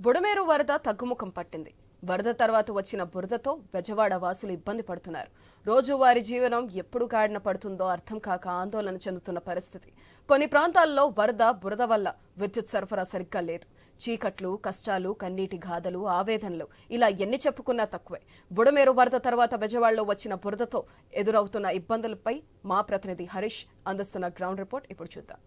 బుడమేరు వరద తగ్గుముఖం పట్టింది. వరద తర్వాత వచ్చిన బురదతో బెజవాడ వాసులు ఇబ్బంది పడుతున్నారు. రోజువారీ జీవనం ఎప్పుడు గాడిన పడుతుందో అర్థం కాక ఆందోళన చెందుతున్న పరిస్థితి. కొన్ని ప్రాంతాల్లో వరద బురద వల్ల విద్యుత్ సరఫరా సరిగ్గా లేదు. చీకట్లు కష్టాలు కన్నీటి గాథలు ఆవేదనలు ఇలా ఎన్ని చెప్పుకున్నా తక్కువే. బుడమేరు వరద తర్వాత బెజవాడలో వచ్చిన బురదతో ఎదురవుతున్న ఇబ్బందులపై మా ప్రతినిధి హరీష్ అందిస్తున్న గ్రౌండ్ రిపోర్ట్ ఇప్పుడు చూద్దాం.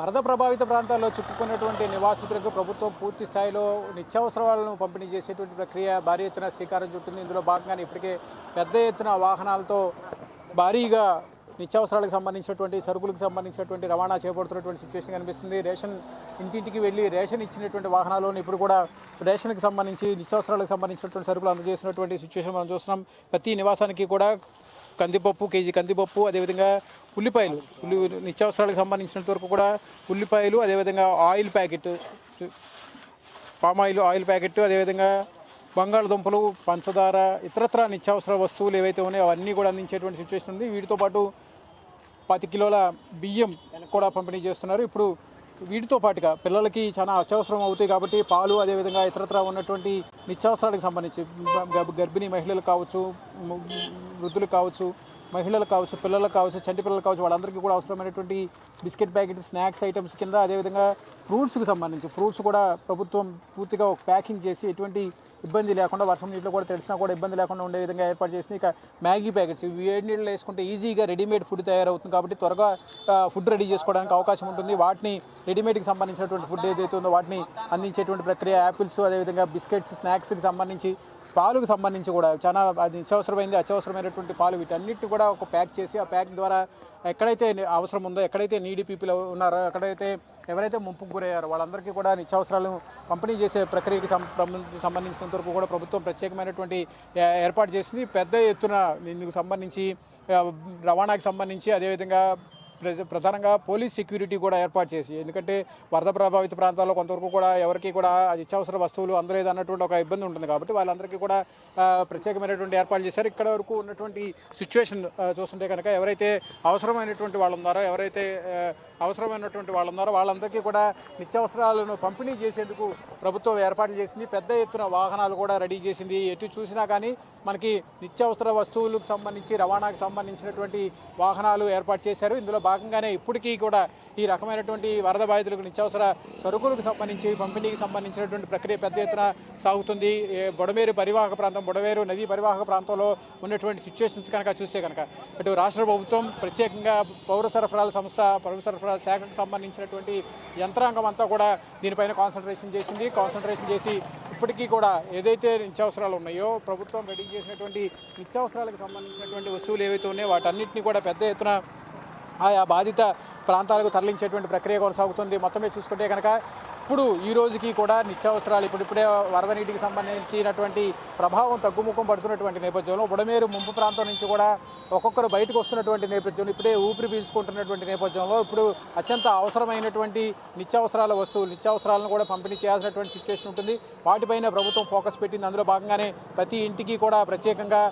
వరద ప్రభావిత ప్రాంతాల్లో చిక్కుకున్నటువంటి నివాసితులకు ప్రభుత్వం పూర్తి స్థాయిలో నిత్యావసరాలను పంపిణీ చేసేటువంటి ప్రక్రియ భారీ ఎత్తున శ్రీకారం చుట్టింది. ఇందులో భాగంగానే ఇప్పటికే పెద్ద ఎత్తున వాహనాలతో భారీగా నిత్యావసరాలకు సంబంధించినటువంటి సరుకులకు సంబంధించినటువంటి రవాణా చేపడుతున్నటువంటి సిచ్యువేషన్ కనిపిస్తుంది. రేషన్ ఇంటింటికి వెళ్ళి రేషన్ ఇచ్చినటువంటి వాహనాలను ఇప్పుడు కూడా రేషన్కి సంబంధించి నిత్యావసరాలకు సంబంధించినటువంటి సరుకులు అందజేసినటువంటి సిచ్యువేషన్ మనం చూస్తున్నాం. ప్రతి నివాసానికి కూడా కందిపప్పు కేజీ కందిపప్పు అదేవిధంగా ఉల్లిపాయలు. ఉల్లి నిత్యావసరాలకు సంబంధించినంత వరకు కూడా ఉల్లిపాయలు అదేవిధంగా oil packet palm oil oil packet అదేవిధంగా బంగాళదుంపలు పంచదార ఇతరత్ర నిత్యావసర వస్తువులు ఏవైతే ఉన్నాయో అవన్నీ కూడా అందించేటువంటి సిచ్యువేషన్ ఉంది. వీటితో పాటు పది కిలోల బియ్యం కూడా పంపిణీ చేస్తున్నారు. ఇప్పుడు వీటితో పాటుగా పిల్లలకి చాలా అత్యవసరం అవుతాయి కాబట్టి పాలు అదేవిధంగా ఇతరత్ర ఉన్నటువంటి నిత్యావసరాలకు సంబంధించి గర్భిణీ మహిళలు కావచ్చు వృద్ధులు కావచ్చు మహిళలు కావచ్చు పిల్లలకు కావచ్చు చంటి పిల్లలు కావచ్చు వాళ్ళందరికీ కూడా అవసరమైనటువంటి బిస్కెట్ ప్యాకెట్ స్నాక్స్ ఐటమ్స్ కింద అదేవిధంగా ఫ్రూట్స్కి సంబంధించి ఫ్రూట్స్ కూడా ప్రభుత్వం పూర్తిగా ఒక ప్యాకింగ్ చేసి ఎటువంటి ఇబ్బంది లేకుండా వర్షం నీటిలో కూడా తెలిసినా కూడా ఇబ్బంది లేకుండా ఉండే విధంగా ఏర్పాటు చేసింది ఇక మ్యాగీ ప్యాకెట్స్ ఇవి వేడి నీళ్ళు వేసుకుంటే ఈజీగా రెడీమేడ్ ఫుడ్ తయారవుతుంది కాబట్టి త్వరగా ఫుడ్ రెడీ చేసుకోవడానికి అవకాశం ఉంటుంది. వాటిని రెడీమేడ్కి సంబంధించినటువంటి ఫుడ్ ఏదైతే ఉందో వాటిని అందించేటువంటి ప్రక్రియ యాపిల్స్ అదేవిధంగా బిస్కెట్స్ స్నాక్స్కి సంబంధించి పాలకు సంబంధించి కూడా చాలా అది నిత్యవసరమైంది అత్యవసరమైనటువంటి పాలు వీటన్నిటి కూడా ఒక ప్యాక్ చేసి ఆ ప్యాక్ ద్వారా ఎక్కడైతే అవసరం ఉందో ఎక్కడైతే నీడి పీపుల్ ఉన్నారో ఎక్కడైతే ఎవరైతే ముంపుకు గురయ్యారో వాళ్ళందరికీ కూడా నిత్యావసరాలను పంపిణీ చేసే ప్రక్రియకి సం- సంబంధించినంత వరకు కూడా ప్రభుత్వం ప్రత్యేకమైనటువంటి ఏ- ఏర్పాటు చేసింది. పెద్ద ఎత్తున ఇందుకు సంబంధించి రవాణాకి సంబంధించి అదేవిధంగా ప్రధానంగా పోలీస్ సెక్యూరిటీ కూడా ఏర్పాటు చేసి ఎందుకంటే వరద ప్రభావిత ప్రాంతాల్లో కొంతవరకు కూడా ఎవరికి కూడా నిత్యావసర వస్తువులు అందలేదు అన్నటువంటి ఒక ఇబ్బంది ఉంటుంది కాబట్టి వాళ్ళందరికీ కూడా ప్రత్యేకమైనటువంటి ఏర్పాట్లు చేశారు. ఇక్కడ వరకు ఉన్నటువంటి సిచ్యువేషన్ చూస్తుంటే కనుక ఎవరైతే అవసరమైనటువంటి వాళ్ళు ఉన్నారో ఎవరైతే అవసరమైనటువంటి వాళ్ళందరూ వాళ్ళందరికీ కూడా నిత్యావసరాలను పంపిణీ చేసేందుకు ప్రభుత్వం ఏర్పాట్లు చేసింది. పెద్ద ఎత్తున వాహనాలు కూడా రెడీ చేసింది. ఎటు చూసినా కానీ మనకి నిత్యావసర వస్తువులకు సంబంధించి రవాణాకు సంబంధించినటువంటి వాహనాలు ఏర్పాటు చేశారు. ఇందులో భాగంగానే ఇప్పటికీ కూడా ఈ రకమైనటువంటి వరద బాధితులకు నిత్యావసర సరుకులకు సంబంధించి పంపిణీకి సంబంధించినటువంటి ప్రక్రియ పెద్ద ఎత్తున సాగుతుంది. బొడమేరు బుడమేరు పరివాహక ప్రాంతం బుడవేరు నదీ పరివాహక ప్రాంతంలో ఉన్నటువంటి సిచ్యువేషన్స్ కనుక చూస్తే కనుక ఇటు రాష్ట్ర ప్రభుత్వం ప్రత్యేకంగా పౌర సరఫరాల సంస్థ పౌర సరఫరా శాఖకు సంబంధించినటువంటి యంత్రాంగం అంతా కూడా దీనిపైన కాన్సన్ట్రేషన్ చేసింది. కాన్సన్ట్రేషన్ చేసి ఇప్పటికీ కూడా ఏదైతే నిత్యావసరాలు ఉన్నాయో ప్రభుత్వం రెడీ చేసినటువంటి నిత్యావసరాలకు సంబంధించినటువంటి వస్తువులు ఏవైతే ఉన్నాయో వాటన్నిటిని కూడా పెద్ద ఎత్తున ఆయా బాధిత ప్రాంతాలకు తరలించేటువంటి ప్రక్రియ కొనసాగుతుంది. మొత్తమే చూసుకుంటే కనుక ఇప్పుడు ఈ రోజుకి కూడా నిత్యావసరాలు ఇప్పుడిప్పుడే వరద నీటికి సంబంధించినటువంటి ప్రభావం తగ్గుముఖం పడుతున్నటువంటి నేపథ్యంలో బుడమేరు ముంపు ప్రాంతం నుంచి కూడా ఒక్కొక్కరు బయటకు వస్తున్నటువంటి నేపథ్యంలో ఇప్పుడే ఊపిరి పీల్చుకుంటున్నటువంటి నేపథ్యంలో ఇప్పుడు అత్యంత అవసరమైనటువంటి నిత్యావసరాల వస్తువులు నిత్యావసరాలను కూడా పంపిణీ చేయాల్సినటువంటి సిచ్యువేషన్ ఉంటుంది. వాటిపైన ప్రభుత్వం ఫోకస్ పెట్టింది. అందులో భాగంగానే ప్రతి ఇంటికి కూడా ప్రత్యేకంగా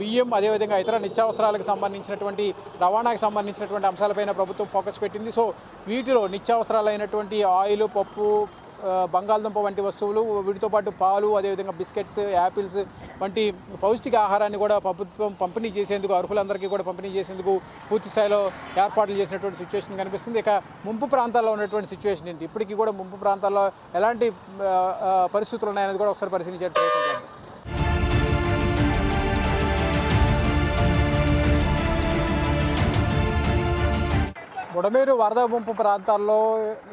బియ్యం అదేవిధంగా ఇతర నిత్యావసరాలకు సంబంధించినటువంటి రవాణాకు సంబంధించినటువంటి అంశాలపైన ప్రభుత్వం ఫోకస్ పెట్టింది. సో వీటిలో నిత్యావసరాలైనటువంటి ఆయిల్ పప్పు బంగాళదుంప వంటి వస్తువులు వీటితో పాటు పాలు అదేవిధంగా బిస్కెట్స్ యాపిల్స్ వంటి పౌష్టిక ఆహారాన్ని కూడా ప్రభుత్వం పంపిణీ చేసేందుకు అర్హులందరికీ కూడా పంపిణీ చేసేందుకు పూర్తి స్థాయిలో ఏర్పాట్లు చేసినటువంటి సిచ్యువేషన్ కనిపిస్తుంది. ఇక ముంపు ప్రాంతాల్లో ఉన్నటువంటి సిచ్యువేషన్ ఏంటి? ఇప్పటికీ కూడా ముంపు ప్రాంతాల్లో ఎలాంటి పరిస్థితులు ఉన్నాయనేది కూడా ఒకసారి పరిశీలించే ప్రయత్నం బుడమేరు వరద ముంపు ప్రాంతాల్లో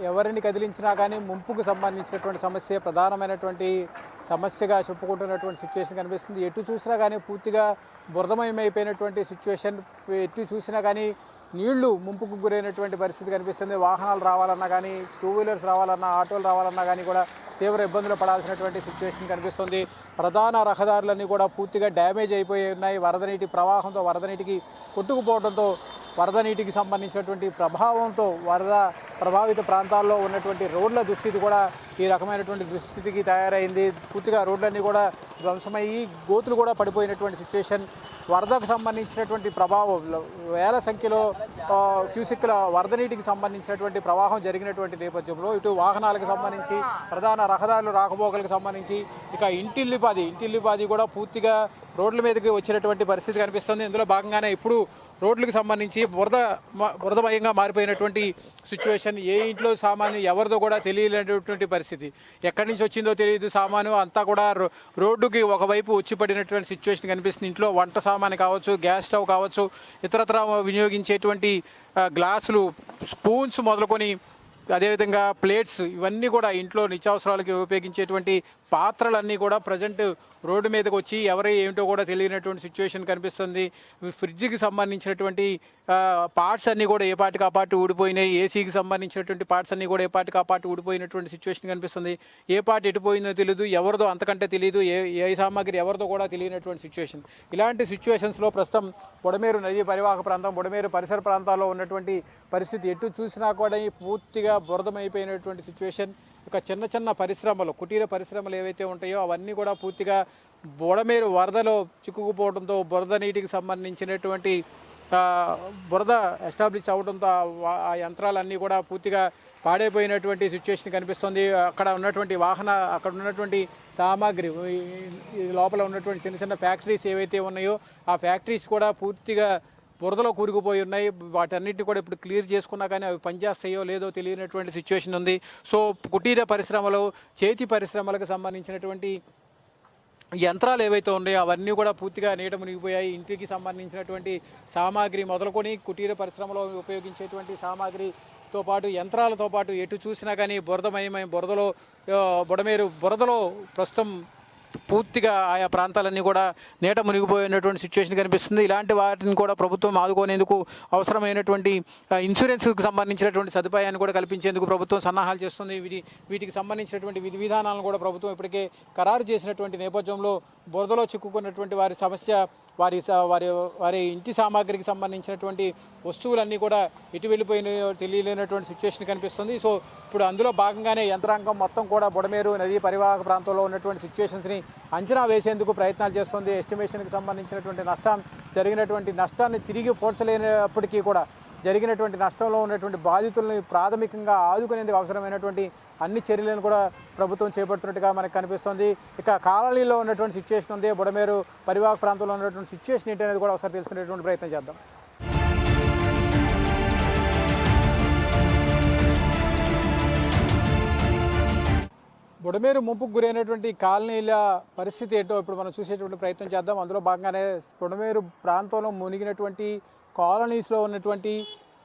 ఎవరిని కదిలించినా కానీ ముంపుకు సంబంధించినటువంటి సమస్య ప్రధానమైనటువంటి సమస్యగా చెప్పుకుంటున్నటువంటి సిచ్యువేషన్ కనిపిస్తుంది. ఎటు చూసినా కానీ పూర్తిగా బురదమయమైపోయినటువంటి సిచ్యువేషన్ ఎటు చూసినా కానీ నీళ్ళు ముంపుకు గురైనటువంటి పరిస్థితి కనిపిస్తుంది. వాహనాలు రావాలన్నా కానీ టూ వీలర్స్ రావాలన్నా ఆటోలు రావాలన్నా కానీ కూడా తీవ్ర ఇబ్బందులు పడాల్సినటువంటి సిచ్యువేషన్ కనిపిస్తుంది. ప్రధాన రహదారులన్నీ కూడా పూర్తిగా డ్యామేజ్ అయిపోయి ఉన్నాయి. వరద నీటి ప్రవాహంతో వరద నీటికి కొట్టుకుపోవడంతో వరద నీటికి సంబంధించినటువంటి ప్రభావంతో వరద ప్రభావిత ప్రాంతాల్లో ఉన్నటువంటి రోడ్ల దుస్థితి కూడా ఈ రకమైనటువంటి దుస్థితికి తయారైంది. పూర్తిగా రోడ్లన్నీ కూడా ధ్వంసమయ్యి గోతులు కూడా పడిపోయినటువంటి సిచ్యువేషన్ వరదకు సంబంధించినటువంటి ప్రభావం వేల సంఖ్యలో క్యూసిక్ల వరద నీటికి సంబంధించినటువంటి ప్రవాహం జరిగినటువంటి నేపథ్యంలో ఇటు వాహనాలకు సంబంధించి ప్రధాన రహదారులు రాకపోకలకు సంబంధించి ఇక ఇంటిల్లిపాది ఇంటిల్లిపాది కూడా పూర్తిగా రోడ్ల మీదకి వచ్చినటువంటి పరిస్థితి కనిపిస్తుంది. ఇందులో భాగంగానే ఇప్పుడు రోడ్లకు సంబంధించి బురద మ- బురదమయంగా మారిపోయినటువంటి సిచ్యువేషన్ ఏ ఇంట్లో సామాను ఎవరిదో కూడా తెలియలేనటువంటి పరిస్థితి. ఎక్కడి నుంచి వచ్చిందో తెలియదు సామాను అంతా కూడా రో- రోడ్డుకి ఒకవైపు వచ్చి పడినటువంటి సిచ్యువేషన్ కనిపిస్తుంది. ఇంట్లో వంట సామాను కావచ్చు గ్యాస్ స్టవ్ కావచ్చు ఇతరత్ర వినియోగించేటువంటి గ్లాసులు స్పూన్స్ మొదలుకొని అదేవిధంగా ప్లేట్స్ ఇవన్నీ కూడా ఇంట్లో నిత్యావసరాలకి ఉపయోగించేటువంటి పాత్రలన్నీ కూడా ప్రజెంట్ రోడ్డు మీదకి వచ్చి ఎవరే ఏమిటో కూడా తెలియనటువంటి సిచ్యువేషన్ కనిపిస్తుంది. ఫ్రిడ్జ్కి సంబంధించినటువంటి పార్ట్స్ అన్నీ కూడా ఏ పాటికి ఆ పాటు ఊడిపోయినాయి. ఏసీకి సంబంధించినటువంటి పార్ట్స్ అన్నీ కూడా ఏ పాటికి ఆ పాటు ఊడిపోయినటువంటి సిచ్యువేషన్ కనిపిస్తుంది. ఏ పార్ట్ ఎటుపోయిందో తెలియదు ఎవరిదో అంతకంటే తెలియదు ఏ ఏ సామాగ్రి ఎవరిదో కూడా తెలియనటువంటి సిచ్యువేషన్ ఇలాంటి సిచ్యువేషన్స్లో ప్రస్తుతం బుడమేరు నదీ పరివాహక ప్రాంతం బుడమేరు పరిసర ప్రాంతాల్లో ఉన్నటువంటి పరిస్థితి ఎటు చూసినా కూడా ఈ పూర్తిగా బురదమైపోయినటువంటి సిచ్యువేషన్ ఒక చిన్న చిన్న పరిశ్రమలు కుటీర పరిశ్రమలు ఏవైతే ఉంటాయో అవన్నీ కూడా పూర్తిగా బుడమేరు వరదలో చిక్కుకుపోవడంతో బురద నీటికి సంబంధించినటువంటి బురద ఎస్టాబ్లిష్ అవడంతో ఆ యంత్రాలన్నీ కూడా పూర్తిగా పాడైపోయినటువంటి సిచ్యువేషన్ కనిపిస్తుంది. అక్కడ ఉన్నటువంటి వాహన అక్కడ ఉన్నటువంటి సామాగ్రి ఈ లోపల ఉన్నటువంటి చిన్న చిన్న ఫ్యాక్టరీస్ ఏవైతే ఉన్నాయో ఆ ఫ్యాక్టరీస్ కూడా పూర్తిగా బురదలో కూరుకుపోయి ఉన్నాయి. వాటన్నిటిని కూడా ఇప్పుడు క్లియర్ చేసుకున్నా కానీ అవి పనిచేస్తాయో లేదో తెలియనటువంటి సిచ్యువేషన్ ఉంది. సో కుటీర పరిశ్రమలు చేతి పరిశ్రమలకు సంబంధించినటువంటి యంత్రాలు ఏవైతే ఉన్నాయో అవన్నీ కూడా పూర్తిగా నీట మునిగిపోయాయి. ఇంటికి సంబంధించినటువంటి సామాగ్రి మొదలుకొని కుటీర పరిశ్రమలో ఉపయోగించేటువంటి సామాగ్రితో పాటు యంత్రాలతో పాటు ఎటు చూసినా కానీ బురదమయమై బురదలో బుడమేరు బురదలో ప్రస్తుతం పూర్తిగా ఆయా ప్రాంతాలన్నీ కూడా నేట మునిగిపోయినటువంటి సిచ్యువేషన్ కనిపిస్తుంది. ఇలాంటి వాటిని కూడా ప్రభుత్వం ఆదుకునేందుకు అవసరమైనటువంటి ఇన్సూరెన్స్కి సంబంధించినటువంటి సదుపాయాన్ని కూడా కల్పించేందుకు ప్రభుత్వం సన్నాహాలు చేస్తుంది. వీటి వీటికి సంబంధించినటువంటి విధి విధానాలను కూడా ప్రభుత్వం ఇప్పటికే ఖరారు చేసినటువంటి నేపథ్యంలో బురదలో చిక్కుకున్నటువంటి వారి సమస్య వారి స- వారి వారి ఇంటి సామాగ్రికి సంబంధించినటువంటి వస్తువులన్నీ కూడా ఇటు వెళ్ళిపోయినాయో తెలియలేనటువంటి సిచ్యువేషన్ కనిపిస్తుంది. సో ఇప్పుడు అందులో భాగంగానే యంత్రాంగం మొత్తం కూడా బుడమేరు నదీ పరివాహక ప్రాంతంలో ఉన్నటువంటి సిచ్యువేషన్స్ని అంచనా వేసేందుకు ప్రయత్నాలు చేస్తుంది. ఎస్టిమేషన్కి సంబంధించినటువంటి నష్టం జరిగినటువంటి నష్టాన్ని తిరిగి పోడ్చలేనప్పటికీ కూడా జరిగినటువంటి నష్టంలో ఉన్నటువంటి బాధితులను ప్రాథమికంగా ఆదుకునేందుకు అవసరమైనటువంటి అన్ని చర్యలను కూడా ప్రభుత్వం చేపడుతున్నట్టుగా మనకు కనిపిస్తుంది. ఇక కాలనీలో ఉన్నటువంటి సిచ్యువేషన్ ఉంది. బుడమేరు పరివాహక ప్రాంతంలో ఉన్నటువంటి సిచ్యువేషన్ ఏంటి అనేది కూడా ఒకసారి తెలుసుకునేటువంటి ప్రయత్నం చేద్దాం. బుడమేరు ముంపుకు గురైనటువంటి కాలనీల పరిస్థితి ఏంటో ఇప్పుడు మనం చూసేటువంటి ప్రయత్నం చేద్దాం. అందులో భాగంగానే బుడమేరు ప్రాంతంలో మునిగినటువంటి కాలనీస్లో ఉన్నటువంటి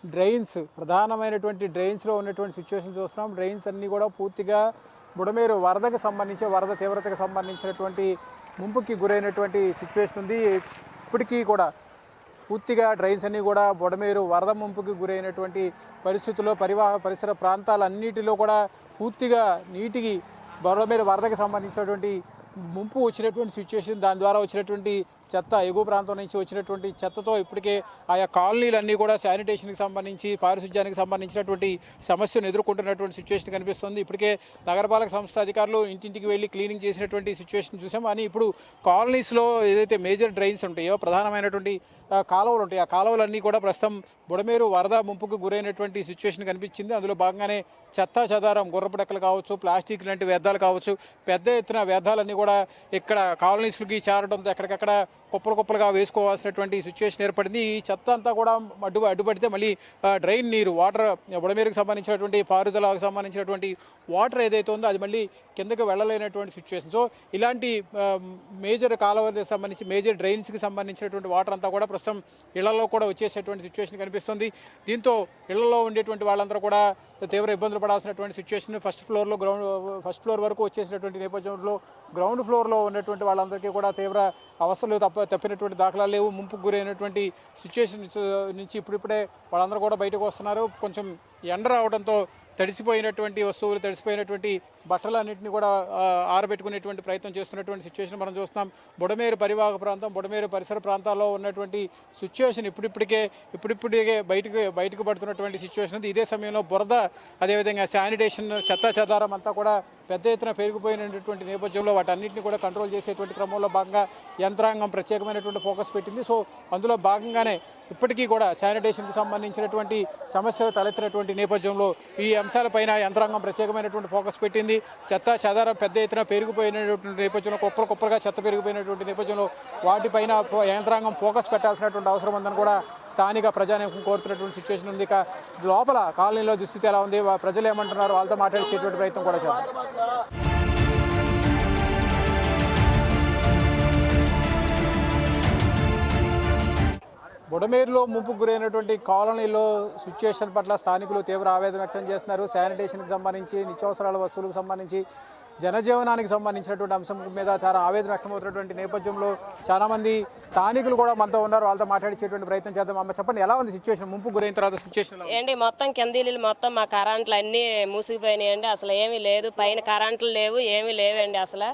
డ్రైన్స్ ప్రధానమైనటువంటి డ్రైన్స్లో ఉన్నటువంటి సిచ్యువేషన్ చూస్తున్నాం. డ్రైన్స్ అన్నీ కూడా పూర్తిగా బుడమేరు వరదకు సంబంధించి వరద తీవ్రతకు సంబంధించినటువంటి ముంపుకి గురైనటువంటి సిచ్యువేషన్ ఉంది. ఇప్పటికీ కూడా పూర్తిగా డ్రైన్స్ అన్నీ కూడా బుడమేరు వరద ముంపుకి గురైనటువంటి పరిస్థితుల్లో పరివాహ పరిసర ప్రాంతాలన్నిటిలో కూడా పూర్తిగా నీటికి బుడమేరు వరదకు సంబంధించినటువంటి ముంపు వచ్చినటువంటి సిచ్యువేషన్ దాని ద్వారా వచ్చినటువంటి చెత్త ఎగువ ప్రాంతం నుంచి వచ్చినటువంటి చెత్తతో ఇప్పటికే ఆయా కాలనీలన్నీ కూడా శానిటేషన్కి సంబంధించి పారిశుధ్యానికి సంబంధించినటువంటి సమస్యను ఎదుర్కొంటున్నటువంటి సిచ్యువేషన్ కనిపిస్తుంది. ఇప్పటికే నగరపాలక సంస్థ అధికారులు ఇంటింటికి వెళ్ళి క్లీనింగ్ చేసినటువంటి సిచ్యువేషన్ చూసాం. కానీ ఇప్పుడు కాలనీస్లో ఏదైతే మేజర్ డ్రైన్స్ ఉంటాయో ప్రధానమైనటువంటి కాలువలు ఉంటాయి. ఆ కాలువలన్నీ కూడా ప్రస్తుతం బుడమేరు వరద ముంపుకు గురైనటువంటి సిచ్యువేషన్ కనిపించింది. అందులో భాగంగానే చెత్త చెదారం గుర్రపు డెక్కలు కావచ్చు ప్లాస్టిక్ లాంటి వ్యర్థాలు కావచ్చు పెద్ద ఎత్తున వ్యర్థాలన్నీ కూడా ఇక్కడ కాలనీస్లకి చేరడంతో ఎక్కడికక్కడ కుప్పలు కుప్పలుగా వేసుకోవాల్సినటువంటి సిచ్యువేషన్ ఏర్పడింది. ఈ చెత్త అంతా కూడా అడ్డు అడ్డుపడితే మళ్ళీ డ్రైన్ నీరు వాటర్ బుడమేరుకు సంబంధించినటువంటి పారుదలకు సంబంధించినటువంటి వాటర్ ఏదైతే ఉందో అది మళ్ళీ కిందకి వెళ్ళలేనటువంటి సిచ్యువేషన్ సో ఇలాంటి మేజర్ కాలువలకు సంబంధించి మేజర్ డ్రైన్స్కి సంబంధించినటువంటి వాటర్ అంతా కూడా ప్రస్తుతం ఇళ్ళలో కూడా వచ్చేసేటువంటి సిచ్యువేషన్ కనిపిస్తుంది. దీంతో ఇళ్ళలో ఉండేటువంటి వాళ్ళందరూ కూడా తీవ్ర ఇబ్బందులు పడాల్సినటువంటి సిచ్యువేషన్ ఫస్ట్ ఫ్లోర్లో గ్రౌండ్ ఫస్ట్ ఫ్లోర్ వరకు వచ్చేసినటువంటి నేపథ్యంలో గ్రౌండ్ ఫ్లోర్లో ఉన్నటువంటి వాళ్ళందరికీ కూడా తీవ్ర అవస్థలు తప్ప తప్పినటువంటి దాఖలాలు లేవు. ముంపుకు గురైనటువంటి సిచ్యువేషన్ నుంచి ఇప్పుడిప్పుడే వాళ్ళందరూ కూడా బయటకు వస్తున్నారు. కొంచెం ఎండ రావడంతో తడిసిపోయినటువంటి వస్తువులు తడిసిపోయినటువంటి బట్టలన్నింటినీ కూడా ఆరబెట్టుకునేటువంటి ప్రయత్నం చేస్తున్నటువంటి సిచ్యువేషన్ మనం చూస్తున్నాం. బుడమేరు పరివాహక ప్రాంతం బుడమేరు పరిసర ప్రాంతాల్లో ఉన్నటువంటి సిచ్యువేషన్ ఇప్పుడిప్పటికే ఇప్పుడిప్పటికే బయటకు బయటకు పడుతున్నటువంటి సిచ్యువేషన్ ఉంది. ఇదే సమయంలో బురద అదేవిధంగా శానిటేషన్ చెత్త చెదారం అంతా కూడా పెద్ద ఎత్తున పెరిగిపోయినటువంటి నేపథ్యంలో వాటన్నిటిని కూడా కంట్రోల్ చేసేటువంటి క్రమంలో భాగంగా యంత్రాంగం ప్రత్యేకమైనటువంటి ఫోకస్ పెట్టింది. సో అందులో భాగంగానే ఇప్పటికీ కూడా శానిటేషన్కి సంబంధించినటువంటి సమస్యలు తలెత్తినటువంటి నేపథ్యంలో ఈ అంశాలపైన యంత్రాంగం ప్రత్యేకమైనటువంటి ఫోకస్ పెట్టింది. చెత్త చెదారం పెద్ద ఎత్తున పెరిగిపోయినటువంటి నేపథ్యంలో కుప్పలు కుప్పలుగా చెత్త పెరిగిపోయినటువంటి నేపథ్యంలో వాటిపైన యంత్రాంగం ఫోకస్ పెట్టాల్సినటువంటి అవసరం ఉందని కూడా స్థానిక ప్రజానీకం కోరుతున్నటువంటి సిచ్యువేషన్ ఉంది. ఇక లోపల కాలనీలో దుస్థితి ఎలా ఉంది? ప్రజలు ఏమంటున్నారు? వాళ్ళతో మాట్లాడేసేటువంటి ప్రయత్నం కూడా చేద్దాం. బుడమేరులో ముంపుకు గురైనటువంటి కాలనీలో సిచ్యువేషన్ పట్ల స్థానికులు తీవ్ర ఆవేదన వ్యక్తం చేస్తున్నారు. శానిటేషన్కి సంబంధించి నిత్యావసరాల వస్తువులకు సంబంధించి జనజీవనానికి సంబంధించినటువంటి అంశం మీద చాలా ఆవేదన వ్యక్తమవుతున్నటువంటి నేపథ్యంలో చాలా మంది స్థానికులు కూడా మనతో ఉన్నారు. వాళ్ళతో మాట్లాడించేటువంటి ప్రయత్నం చేద్దాం. అమ్మ చెప్పండి ఎలా ఉంది సిచ్యువేషన్ ముంపు గురైన తర్వాత సిచ్యువేషన్ ఏంటి మొత్తం కిందీలు మొత్తం మా కరెంట్లు అన్నీ మూసిపోయినాయండి అసలు ఏమీ లేదు. పైన కరెంట్లు లేవు ఏమీ లేవండి అసలు.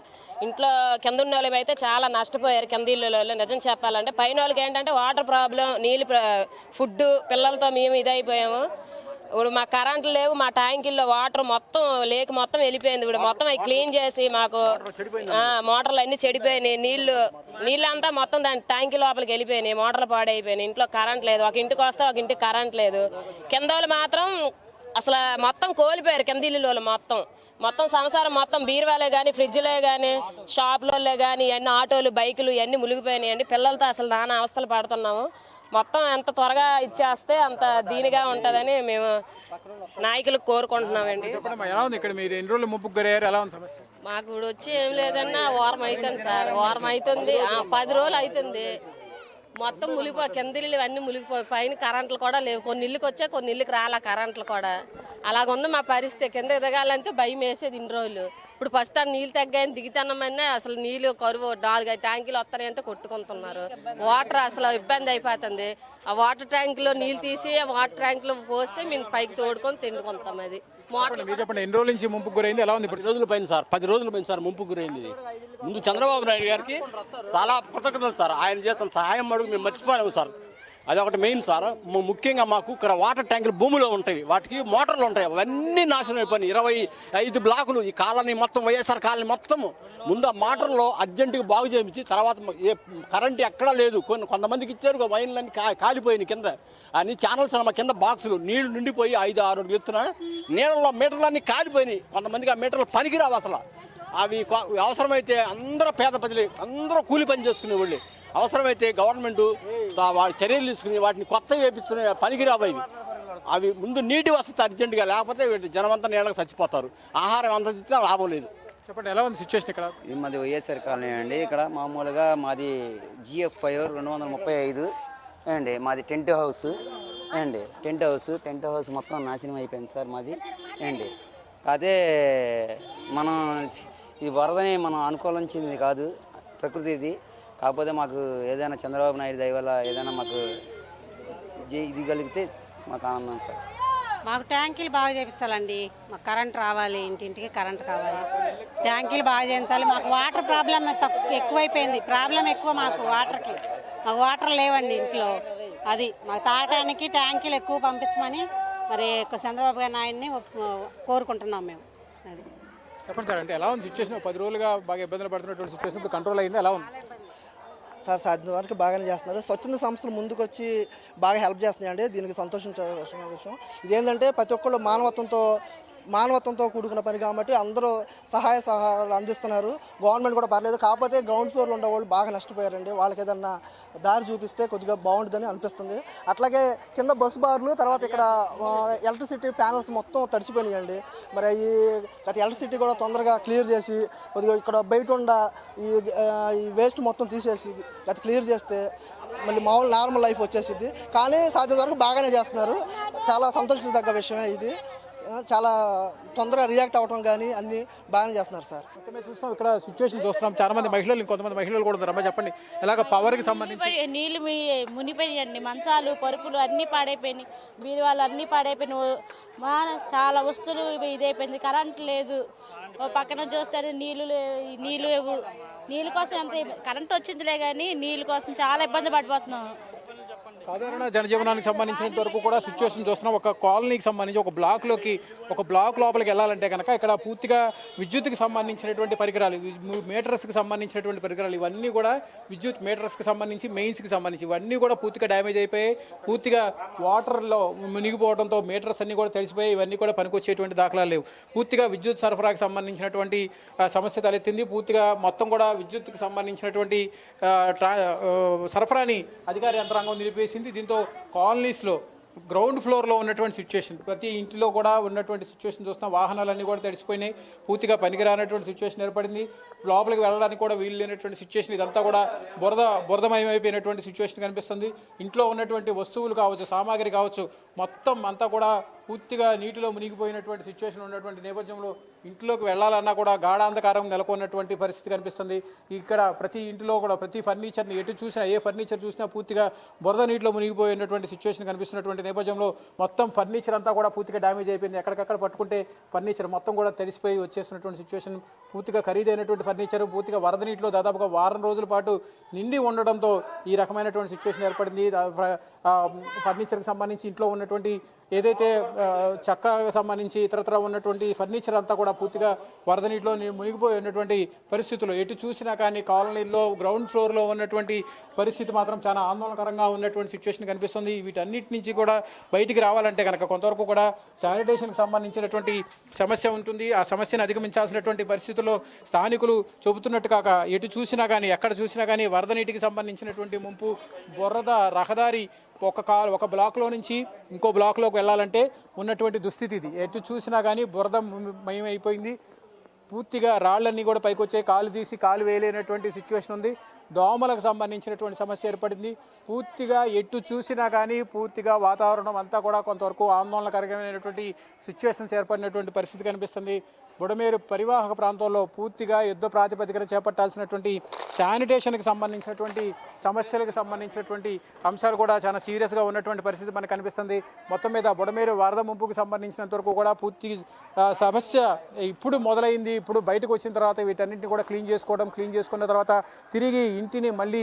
ఇంట్లో కింద ఉన్న వాళ్ళు అయితే చాలా నష్టపోయారు కింద ఇళ్ళలో నిజం చెప్పాలంటే పైన వాళ్ళకి ఏంటంటే వాటర్ ప్రాబ్లం నీళ్ళు ఫుడ్ పిల్లలతో మేము ఇదైపోయాము. ఇప్పుడు మా కరెంట్లు లేవు మా ట్యాంకుల్లో వాటర్ మొత్తం లేక్ మొత్తం వెళ్ళిపోయింది ఇప్పుడు. మొత్తం అవి క్లీన్ చేసి మాకు మోటార్లు అన్ని చెడిపోయినాయి. నీళ్ళు నీళ్ళంతా మొత్తం దాని ట్యాంకి లోపలికి వెళ్ళిపోయినాయి. మోటార్లు పాడైపోయినాయి. ఇంట్లో కరెంట్ లేదు. ఒక ఇంటికి వస్తే ఒక ఇంటికి కరెంట్ లేదు. కింద మాత్రం అసలు మొత్తం కోల్పోయారు కింద ఇల్లు మొత్తం. మొత్తం సంసారం మొత్తం బీరువాలే కానీ ఫ్రిడ్జ్లే కానీ షాపులలో కానీ ఇవన్నీ ఆటోలు బైకులు ఇవన్నీ మునిగిపోయినాయండి పిల్లలతో అసలు నానా అవస్థలు పడుతున్నాము. మొత్తం ఎంత త్వరగా ఇచ్చేస్తే అంత దీనిగా ఉంటుందని మేము నాయకులకు కోరుకుంటున్నామండి. చెప్పండి ఎలా ఉంది ఇక్కడ మీరు? ఎన్ని రోజులు ముంపుకు గురయ్యారు ఎలా ఉంది సమస్య? మాకు ఇప్పుడు వచ్చి ఏం లేదన్నా వారం అవుతుంది సార్. వారం అవుతుంది పది రోజులు అవుతుంది మొత్తం మునిగిపో కింద ఇల్లు అన్నీ మునిగిపోయి పైన కరెంట్లు కూడా లేవు. కొన్ని ఇల్లుకి వచ్చా కొన్ని ఇల్లుకి రాలా కరెంట్లు కూడా. అలాగుంది మా పరిస్థితి. కింద ఎదగాలంటే భయం వేసేది ఇన్ని రోజులు. ఇప్పుడు ఫస్ట్ ఆ నీళ్ళు తగ్గాయని దిగుతానమన్నా అసలు నీళ్ళు కరువు నాలుగు ఐదు ట్యాంకులు వస్తాయంటే కొట్టుకుంటున్నారు. వాటర్ అసలు ఇబ్బంది అయిపోతుంది. ఆ వాటర్ ట్యాంకులో నీళ్ళు తీసి ఆ వాటర్ ట్యాంకులో పోస్తే మేము పైకి తోడుకొని తిండుకుంటాం అది. మీరు చెప్పండి. ఎన్ని రోజుల నుంచి ముంపు గురైంది? ఎలా ఉంది ఇప్పుడు? పది రోజులు పోయింది సార్. పది రోజులు పోయింది సార్ ముంపు గురైంది ఇది. ముందు చంద్రబాబు నాయుడు గారికి చాలా కృతజ్ఞతలు సార్. ఆయన చేస్తున్న సహాయం అడుగు మేము మర్చిపోలేము సార్. అదొకటి మెయిన్ సార్. ముఖ్యంగా మాకు ఇక్కడ వాటర్ ట్యాంకులు భూమిలో ఉంటాయి. వాటికి మోటార్లు ఉంటాయి. అవన్నీ నాశనం అయిపోయినాయి. ఇరవై ఐదు బ్లాకులు ఈ కాలనీ మొత్తం వైఎస్ఆర్ కాలనీ మొత్తం ముందు ఆ మోటార్లో అర్జెంటుగా బాగు చేయించి తర్వాత ఏ కరెంట్ ఎక్కడా లేదు. కొన్ని కొంతమందికి ఇచ్చారు వైన్లన్నీ కా కాలిపోయినాయి కింద. అన్ని ఛానల్స్ మా కింద బాక్సులు. నీళ్ళు నిండిపోయి ఐదు ఆరు ఎత్తున నీళ్ళలో మీటర్లన్నీ కాలిపోయినాయి. కొంతమందికి ఆ మీటర్లు పనికిరావు అసలు. అవి అవసరమైతే అందరూ పేద ప్రజలు అందరూ కూలి పని చేసుకునే వాళ్ళు అవసరమైతే గవర్నమెంట్ వాటి చర్యలు తీసుకుని వాటిని కొత్త వేపించుకునే పనికిరావు అవి అవి ముందు నీటి వసతి అర్జెంటుగా లేకపోతే వీటి జనమంతా నీళ్ళకి చచ్చిపోతారు. ఆహారం అందజేస్తే లాభం లేదు. చెప్పండి ఎలా ఉంది సిచ్యువేషన్ ఇక్కడ? ఇది మాది వైఎస్ఆర్ కాలనీ అండి. ఇక్కడ మామూలుగా మాది జిఎఫ్ ఫైవ్ రెండు వందల ముప్పై ఐదు. అండి మాది టెంట్ హౌస్. అండి టెంట్ హౌస్ టెంట్ హౌస్ మొత్తం నాశనం అయిపోయింది సార్ మాది. అండి అదే మనం ఈ వరదని మనం అనుకూలించింది కాదు ప్రకృతి ఇది కాకపోతే మాకు ఏదైనా చంద్రబాబు నాయుడు దయ వల్ల ఏదైనా మాకు ఇది కలిగితే మాకు ఆనందం సార్. మాకు ట్యాంకీలు బాగా చేయించాలండి మాకు కరెంట్ రావాలి ఇంటింటికి కరెంట్ కావాలి. ట్యాంకీలు బాగా చేయించాలి. మాకు వాటర్ ప్రాబ్లం తక్కువ ఎక్కువైపోయింది. ప్రాబ్లం ఎక్కువ మాకు వాటర్కి. మాకు వాటర్ లేవండి ఇంట్లో. అది మాకు తాగడానికి ట్యాంకీలు ఎక్కువ పంపించమని మరి చంద్రబాబు గారి నాయుడిని ఒప్- కోరుకుంటున్నాం మేము. అది. చెప్పండి సార్ అంటే ఎలా ఉంది సిచ్యువేషన్ పది రోజులుగా బాగా ఇబ్బందులు పడుతున్నటువంటి సిచ్యువేషన్ ఇప్పుడు కంట్రోల్ అయింది? ఎలా ఉంది? సార్ సాధ్యం వరకు బాగానే చేస్తున్నారు. స్వచ్ఛంద సంస్థలు ముందుకు వచ్చి బాగా హెల్ప్ చేస్తున్నాయండి. దీనికి సంతోషించాల్సిన విషయం. ఇదేంటంటే ప్రతి ఒక్కళ్ళు మానవత్వంతో మానవత్వంతో కూడుకున్న పని కాబట్టి అందరూ సహాయ సహాయాలు అందిస్తున్నారు. గవర్నమెంట్ కూడా పర్లేదు. కాకపోతే గ్రౌండ్ ఫ్లోర్లో ఉండే వాళ్ళు బాగా నష్టపోయారండి. వాళ్ళకి ఏదన్నా దారి చూపిస్తే కొద్దిగా బాగుంటుందని అనిపిస్తుంది. అట్లాగే కింద బస్సు బార్లు తర్వాత ఇక్కడ ఎలక్ట్రిసిటీ ప్యానల్స్ మొత్తం తడిచిపోయినాయండి. మరి ఈ గత ఎలక్ట్రిసిటీ కూడా తొందరగా క్లియర్ చేసి కొద్దిగా ఇక్కడ బయట ఉండ ఈ వేస్ట్ మొత్తం తీసేసి గత క్లియర్ చేస్తే మళ్ళీ మామూలు నార్మల్ లైఫ్ వచ్చేసింది కానీ సాధ్యత వరకు బాగానే చేస్తున్నారు. చాలా సంతోషించదగ్గ విషయమే ఇది. చాలా తొందరగా రియాక్ట్ అవ్వడం కానీ అన్నీ బాగానే చేస్తున్నారు సార్. చూస్తున్నాం ఇక్కడ సిచ్యువేషన్ చూస్తున్నాం. చాలా మంది మహిళలు ఇంకొంతమంది మహిళలు కూడా ఉన్నారు. అమ్మా చెప్పండి. ఎలాగ పవర్కి సంబంధించి? నీళ్ళు మీ మునిపోయినాయండి మంచాలు పరుపులు అన్నీ పాడైపోయినాయి. మీరు వాళ్ళు అన్నీ పాడైపోయినాయి. మా చాలా వస్తువులు ఇవి ఇదైపోయింది. కరెంట్ లేదు. ఓ పక్కన చూస్తే నీళ్ళు లేవు. నీళ్ళ కోసం ఎంత కరెంట్ వచ్చిందిలే కానీ నీళ్ళ కోసం చాలా ఇబ్బంది పడిపోతున్నాం. సాధారణ జనజీవనానికి సంబంధించినంత వరకు కూడా సిచ్యువేషన్ చూస్తున్నాం. ఒక కాలనీకి సంబంధించి ఒక బ్లాక్లోకి ఒక బ్లాక్ లోపలికి వెళ్ళాలంటే కనుక ఇక్కడ పూర్తిగా విద్యుత్కి సంబంధించినటువంటి పరికరాలు మీటర్స్కి సంబంధించినటువంటి పరికరాలు ఇవన్నీ కూడా విద్యుత్ మీటర్స్కి సంబంధించి మెయిన్స్కి సంబంధించి ఇవన్నీ కూడా పూర్తిగా డ్యామేజ్ అయిపోయాయి పూర్తిగా వాటర్లో మునిగిపోవడంతో మీటర్స్ అన్నీ కూడా తడిసిపోయి ఇవన్నీ కూడా పనికొచ్చేటువంటి దాఖలాలు లేవు. పూర్తిగా విద్యుత్ సరఫరాకి సంబంధించినటువంటి సమస్య తలెత్తింది. పూర్తిగా మొత్తం కూడా విద్యుత్కి సంబంధించినటువంటి ట్రా సరఫరాని అధికార యంత్రాంగం నిలిపేసింది దీంతో కాలనీస్లో గ్రౌండ్ ఫ్లోర్లో ఉన్నటువంటి సిచ్యువేషన్ ప్రతి ఇంటిలో కూడా ఉన్నటువంటి సిచ్యువేషన్ చూస్తున్నాం వాహనాలన్నీ కూడా తడిసిపోయినాయి. పూర్తిగా పనికిరానటువంటి సిచ్యువేషన్ ఏర్పడింది. లోపలికి వెళ్ళడానికి కూడా వీలు లేనటువంటి సిచ్యువేషన్ ఇదంతా కూడా బురద బురదమయమైపోయినటువంటి సిచ్యువేషన్ కనిపిస్తుంది. ఇంట్లో ఉన్నటువంటి వస్తువులు కావచ్చు సామాగ్రి కావచ్చు మొత్తం అంతా కూడా పూర్తిగా నీటిలో మునిగిపోయినటువంటి సిచ్యువేషన్ ఉన్నటువంటి నేపథ్యంలో ఇంట్లోకి వెళ్ళాలన్నా కూడా గాఢాంధకారం నెలకొన్నటువంటి పరిస్థితి కనిపిస్తుంది. ఇక్కడ ప్రతి ఇంటిలో కూడా ప్రతి ఫర్నిచర్ని ఎటు చూసినా ఏ ఫర్నిచర్ చూసినా పూర్తిగా బురద నీటిలో మునిగిపోయినటువంటి సిచ్యువేషన్ కనిపిస్తున్నటువంటి నేపథ్యంలో మొత్తం ఫర్నిచర్ అంతా కూడా పూర్తిగా డ్యామేజ్ అయిపోయింది. ఎక్కడికక్కడ పట్టుకుంటే ఫర్నిచర్ మొత్తం కూడా తడిసిపోయి వచ్చేస్తున్నటువంటి సిచ్యువేషన్ పూర్తిగా ఖరీదైనటువంటి ఫర్నిచర్ పూర్తిగా వరద నీటిలో దాదాపుగా వారం రోజుల పాటు నిండి ఉండడంతో ఈ రకమైనటువంటి సిచ్యువేషన్ ఏర్పడింది. ఫర్నిచర్కి సంబంధించి ఇంట్లో ఉన్నటువంటి ఏదైతే చక్కగా సంబంధించి ఇతరత్ర ఉన్నటువంటి ఫర్నిచర్ అంతా కూడా పూర్తిగా వరద నీటిలో మునిగిపోయి ఉన్నటువంటి పరిస్థితులు. ఎటు చూసినా కానీ కాలనీల్లో గ్రౌండ్ ఫ్లోర్లో ఉన్నటువంటి పరిస్థితి మాత్రం చాలా ఆందోళనకరంగా ఉన్నటువంటి సిచ్యువేషన్ కనిపిస్తుంది. వీటన్నిటి నుంచి కూడా బయటికి రావాలంటే కనుక కొంతవరకు కూడా శానిటేషన్కి సంబంధించినటువంటి సమస్య ఉంటుంది. ఆ సమస్యను అధిగమించాల్సినటువంటి పరిస్థితుల్లో స్థానికులు చెబుతున్నట్టు కాక ఎటు చూసినా కానీ ఎక్కడ చూసినా కానీ వరద నీటికి సంబంధించినటువంటి ముంపు బొర్రద రహదారి ఒక కా ఒక బ్లాక్లో నుంచి ఇంకో బ్లాక్లోకి వెళ్ళాలంటే ఉన్నటువంటి దుస్థితి ఇది. ఎటు చూసినా కానీ బురద మయమైపోయింది. పూర్తిగా రాళ్ళన్నీ కూడా పైకి వచ్చాయి కాలు తీసి కాలు వేయలేనటువంటి సిచ్యువేషన్ ఉంది. దోమలకు సంబంధించినటువంటి సమస్య ఏర్పడింది. పూర్తిగా ఎటు చూసినా కానీ పూర్తిగా వాతావరణం అంతా కూడా కొంతవరకు ఆందోళనకరమైనటువంటి సిచ్యువేషన్స్ ఏర్పడినటువంటి పరిస్థితి కనిపిస్తుంది. బుడమేరు పరివాహక ప్రాంతంలో పూర్తిగా యుద్ధ ప్రాతిపదికన చేపట్టాల్సినటువంటి శానిటేషన్కి సంబంధించినటువంటి సమస్యలకు సంబంధించినటువంటి అంశాలు కూడా చాలా సీరియస్గా ఉన్నటువంటి పరిస్థితి మనకు కనిపిస్తుంది. మొత్తం మీద బుడమేరు వరద ముంపుకు సంబంధించినంత వరకు కూడా పూర్తి సమస్య ఇప్పుడు మొదలైంది. ఇప్పుడు బయటకు వచ్చిన తర్వాత వీటన్నింటిని కూడా క్లీన్ చేసుకోవడం క్లీన్ చేసుకున్న తర్వాత తిరిగి ఇంటిని మళ్ళీ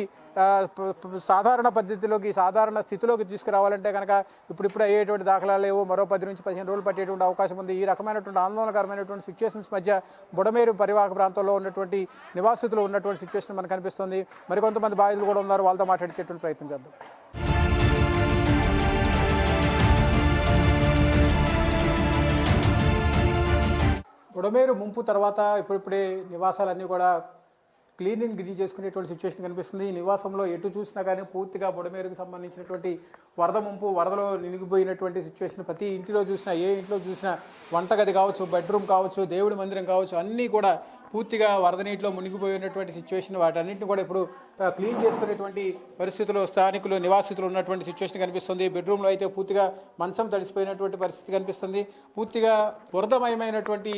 సాధారణ పద్ధతిలోకి సాధారణ స్థితిలోకి తీసుకురావాలంటే కనుక ఇప్పుడు ఇప్పుడు అయ్యేటువంటి దాఖలాలు లేవు. మరో పది నుంచి పదిహేను రోజులు పట్టేటువంటి అవకాశం ఉంది. ఈ రకమైనటువంటి ఆందోళనకరమైనటువంటి సిచ్యువేషన్స్ మధ్య బుడమేరు పరివాహక ప్రాంతంలో ఉన్నటువంటి నివాసితులు ఉన్నటువంటి సిచ్యువేషన్ మనకు కనిపిస్తుంది. మరికొంతమంది బాధితులు కూడా ఉన్నారు. వాళ్ళతో మాట్లాడించేటువంటి ప్రయత్నం చేద్దాం. బుడమేరు ముంపు తర్వాత ఇప్పుడిప్పుడే నివాసాలన్నీ కూడా క్లీనింగ్ గ్రీన్ చేసుకునేటువంటి సిచ్యువేషన్ కనిపిస్తుంది. ఈ నివాసంలో ఎటు చూసినా కానీ పూర్తిగా బుడమేరుకు సంబంధించినటువంటి వరద ముంపు వరదలో నిలిగిపోయినటువంటి సిచ్యువేషన్ ప్రతి ఇంటిలో చూసినా ఏ ఇంట్లో చూసినా వంటగది కావచ్చు బెడ్రూమ్ కావచ్చు దేవుడి మందిరం కావచ్చు అన్నీ కూడా పూర్తిగా వరద నీటిలో మునిగిపోయినటువంటి సిచ్యువేషన్ వాటన్నింటిని కూడా ఇప్పుడు క్లీన్ చేసుకునేటువంటి పరిస్థితులు స్థానికులు నివాసితులు ఉన్నటువంటి సిచ్యువేషన్ కనిపిస్తుంది. బెడ్రూమ్లో అయితే పూర్తిగా మంచం తడిసిపోయినటువంటి పరిస్థితి కనిపిస్తుంది. పూర్తిగా బురదమయమైనటువంటి